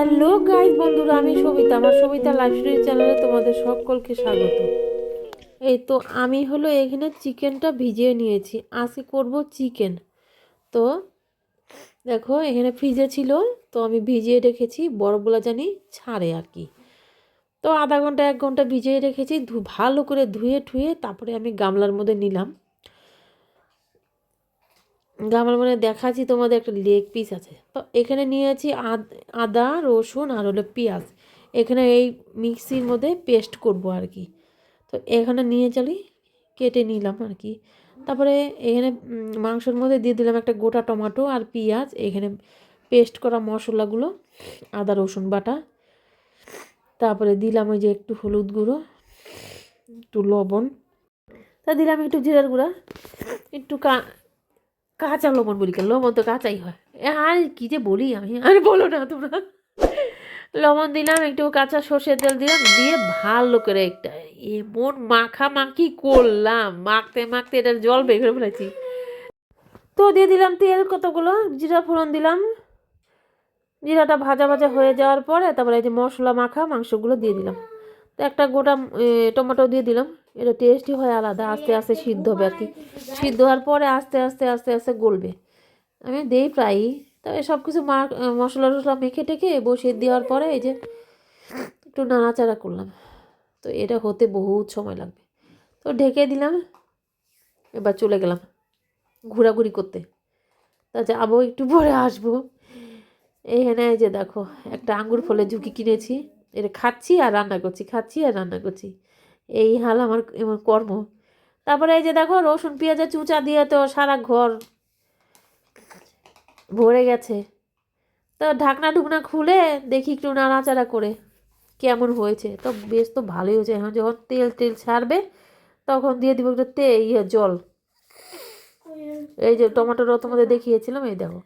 Hello guys বন্ধুরা, আমি সবিতা। আমার সবিতা লাইফ স্টোরি চ্যানেলে তোমাদের সকলকে স্বাগত। এই তো আমি হলো এখানে চিকেনটা ভিজিয়ে নিয়েছি। আজকে করব চিকেন। তো দেখো, এখানে ফ্রিজে ছিল। তো আমি ভিজিয়ে রেখেছি, বরফগুলো জানি ছাড়ে আর কি। তো আধা ঘণ্টা, এক ঘণ্টা ভিজিয়ে রেখেছি। ভালো করে ধুয়ে ঠুয়ে তারপরে আমি গামলার মধ্যে নিলাম। গামলার মধ্যে দেখাচ্ছি, তোমাদের একটা লেগ পিস আছে। তো এখানে নিয়েছি আদ- আদা, রসুন আর হলো পেঁয়াজ। এখানে এই মিক্সির মধ্যে পেস্ট করব আর কি। তো এখানে নিয়ে চলি, কেটে নিলাম আর কি। তারপরে এখানে মাংসের মধ্যে দিয়ে দিলাম একটা গোটা টমাটো আর পেঁয়াজ। এখানে পেস্ট করা মশলাগুলো, আদা, রসুন বাটা। তারপরে দিলাম ওই যে একটু হলুদ গুঁড়ো, একটু লবণ। তা দিলাম একটু জিরার গুঁড়া। একটু কা কাঁচা লবণ বলি কেন? লবণ তো কাঁচাই হয়। আর কী যে বলি আমি? আর বলো না তোমরা। লবণ দিলাম, একটু কাঁচা সর্ষের তেল দিলাম, দিয়ে ভালো করে একটা এমন মাখামাখি করলাম। মাখতে মাখতে এটার জল বের করে ফেলেছি। তো দিয়ে দিলাম তেল কতগুলো? জিরা ফোড়ন দিলাম। জিরাটা ভাজা ভাজা হয়ে যাওয়ার পরে তারপরে এই যে মশলা মাখা মাংসগুলো দিয়ে দিলাম। তো একটা গোটা টমেটো দিয়ে দিলাম। এটা টেস্টই হয় আলাদা আস্তে আস্তে সিদ্ধ হবে আর কি। সিদ্ধ হওয়ার পরে আস্তে আস্তে আস্তে আস্তে গলবে। আমি দেই প্রায়ই তবে সব কিছু মা মশলা টশলা মেখে টেখে বসিয়ে দেওয়ার পরে এই যে একটু নাড়াচাড়া করলাম। তো এটা হতে বহুত সময় লাগবে। তো ঢেকে দিলাম এবার চলে গেলাম ঘোরাঘুরি করতে। তা যাব একটু পরে আসব। এইখানে এই যে দেখো একটা আঙ্গুর ফলের ঝুঁকি কিনেছি। এটা খাচ্ছি আর রান্না করছি খাচ্ছি আর রান্না করছি। এই হাল আমার কর্ম। তারপরে এই যে দেখো, রসুন, পেঁয়াজের চুচা দিয়ে তো সারা ঘর ভরে গেছে। তো ঢাকনা ঢুকনা খুলে দেখি একটু নাড়াচাড়া করে কেমন হয়েছে। তো বেশ তো ভালোই হয়েছে। এখন যখন তেল তেল ছাড়বে, তখন দিয়ে দিব একটু তে ইয়ে জল। এই যে টমেটোটা তোমাদের দেখিয়েছিলাম, এই দেখো।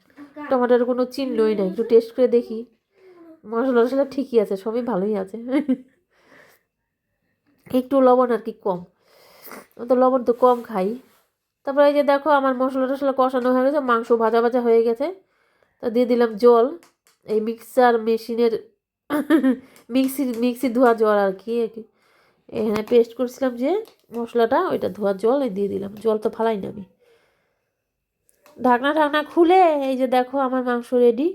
টমেটোর কোনো চিহ্নই নাই। একটু টেস্ট করে দেখি। মশলা টশলা ঠিকই আছে, সবই ভালোই আছে। একটু লবণ আর কি কম। তো লবণ তো কম খাই। তারপরে এই যে দেখো আমার মশলা টশলা কষানো হয়ে গেছে, মাংস ভাজা ভাজা হয়ে গেছে। তো দিয়ে দিলাম জল। এই মিক্সার মেশিনের মিক্সি মিক্সি ধোয়া জল আর কি আর কি। এখানে পেস্ট করছিলাম যে মশলাটা, ওইটা ধোয়া জল দিয়ে দিলাম। জল তো ফালাই না আমি। ঢাকনা ঢাকনা খুলে এই যে দেখো আমার মাংস রেডি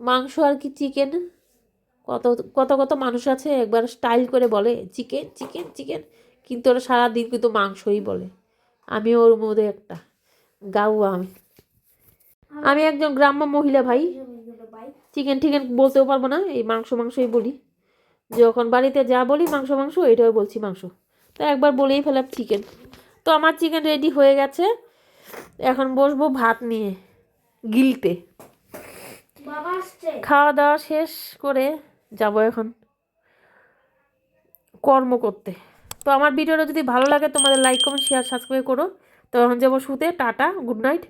মাংস আর কি চিকেন কত কত কত মানুষ আছে একবার স্টাইল করে বলে চিকেন চিকেন চিকেন কিন্তু ওরা সারাদিন কিন্তু মাংসই বলে। আমি ওর মধ্যে একটা গাউয়া আমি। আমি একজন গ্রাম্য মহিলা ভাই। চিকেন টিকেন বলতেও পারব না এই মাংস মাংসই বলি। যখন বাড়িতে যা বলি মাংস মাংস এটাও বলছি মাংস। তো একবার বলেই ফেলাম চিকেন তো আমার চিকেন রেডি হয়ে গেছে। এখন বসবো ভাত নিয়ে গিলতে খাওয়া দাওয়া শেষ করে যাব এখন। কর্ম করতে। তো আমার ভিডিওটা যদি ভালো লাগে, তোমাদের লাইক কমেন্ট শেয়ার সাবস্ক্রাইব করো। তো এখন যাব শুতে। Tata good night